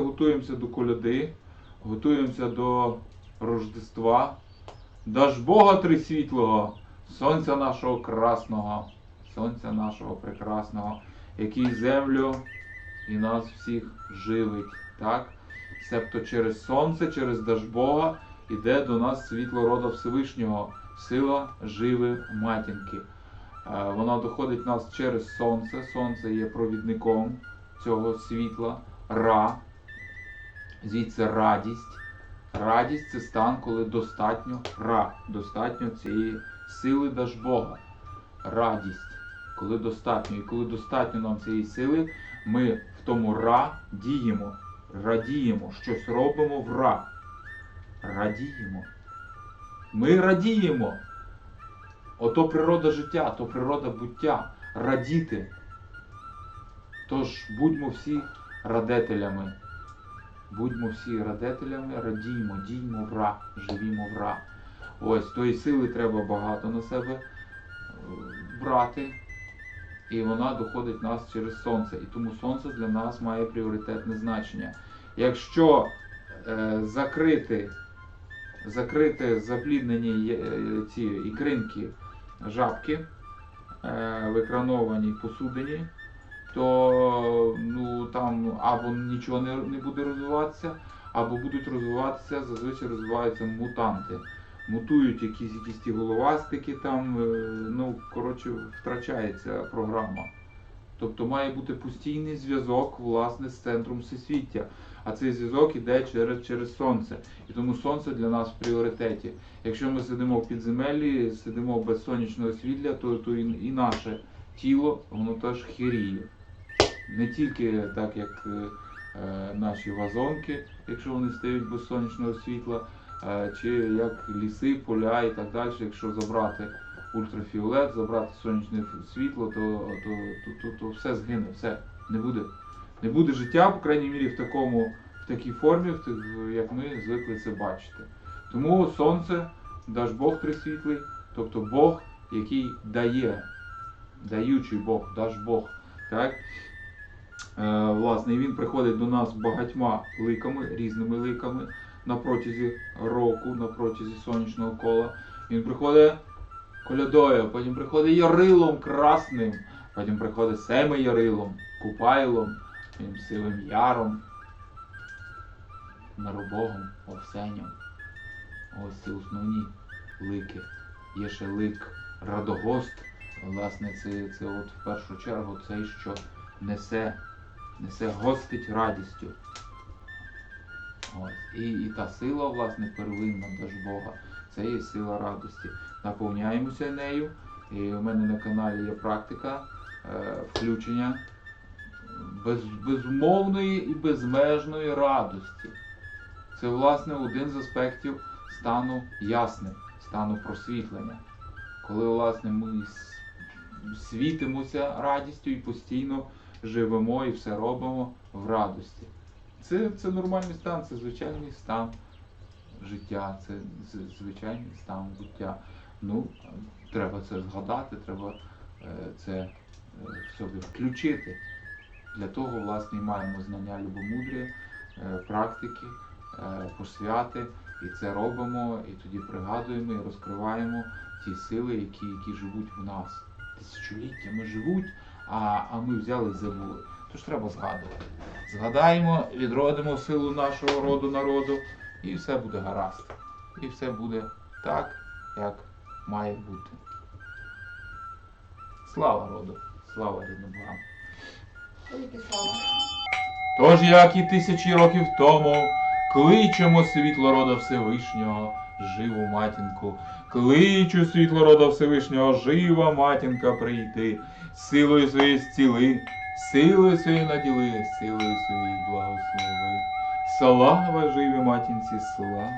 Готуємося до коляди, готуємося до Рождества. Даж Бога Трисвітлого, сонця нашого красного, сонця нашого прекрасного, який землю і нас всіх живить. Так? Себто через сонце, через даж Бога іде до нас світло рода Всевишнього, сила живи матінки. Е, Вона доходить нас через сонце. Сонце є провідником цього світла, ра. Звідси радість. Радість це стан, коли достатньо ра, достатньо цієї сили даж Бога. Радість, коли достатньо. І коли достатньо нам цієї сили, ми в тому ра діємо, радіємо, щось робимо в ра. Радіємо. Ми радіємо. Ото природа життя, то природа буття. Радіти. Тож будьмо всі радетелями. Будьмо всі радетелями, радіймо, діймо в ра, живімо в ра. Ось тої сили треба багато на себе е, брати, і вона доходить нас через сонце. І тому сонце для нас має пріоритетне значення. Якщо е, закрити, закрити запліднені е, ці ікринки жабки е, в екранованій посудині, то ну, або нічого не, не буде розвиватися, або будуть розвиватися, зазвичай розвиваються мутанти. Мутують якісь якісь ті головастики, там, е, ну, коротше, втрачається програма. Тобто має бути постійний зв'язок власне з центром всесвіття. А цей зв'язок іде через, через сонце. І тому сонце для нас в пріоритеті. Якщо ми сидимо в підземеллі, сидимо без сонячного світла, то, то і, і наше тіло воно теж хіріє. Не тільки так, як е, е, наші вазонки, якщо вони стають без сонячного світла, е, чи як ліси, поля і так далі, якщо забрати ультрафіолет, забрати сонячне світло, то, то, то, то, то все згине, все не буде. Не буде життя, по крайній мірі, в такому, в такій формі, в як ми звикли це бачити. Тому сонце, даж Бог трисвітлий, тобто Бог, який дає, даючий Бог, даж Бог. Так? Е, власне, і він приходить до нас багатьма ликами, різними ликами на протязі року, на протязі сонячного кола. Він приходить колядою, потім приходить ярилом красним, потім приходить семи ярилом, купайлом, сивим яром, миробогом, овсеням. Ось це основні лики. Є ще лик Радогост. Власне, це, це от в першу чергу цей, що несе, несе гостить радістю. Ось. І, і та сила, власне, первинна даж Бога, це є сила радості. Наповняємося нею. І у мене на каналі є практика е, включення без, безумовної і безмежної радості. Це, власне, один з аспектів стану ясним, стану просвітлення. Коли, власне, ми світимося радістю і постійно живемо і все робимо в радості. Це, це нормальний стан, це звичайний стан життя, це звичайний стан буття. Ну, треба це згадати, треба е, це е, в собі включити. Для того, власне, і маємо знання любомудря, е, практики, посвяти, і це робимо, і тоді пригадуємо і розкриваємо ті сили, які, які живуть в нас. Тисячоліттями живуть, а, а ми взяли і забули. Тож треба згадувати. Згадаємо, відродимо силу нашого роду народу, і все буде гаразд. І все буде так, як має бути. Слава роду, слава рідним богам. Тож, як і тисячі років тому, кличемо світло рода Всевишнього, живу матінку. Кличу світло рода Всевишнього, жива матінка прийти, силою своєї зціли, силою своєї наділи, силою своєї благослови. Слава живі матінці! Слава.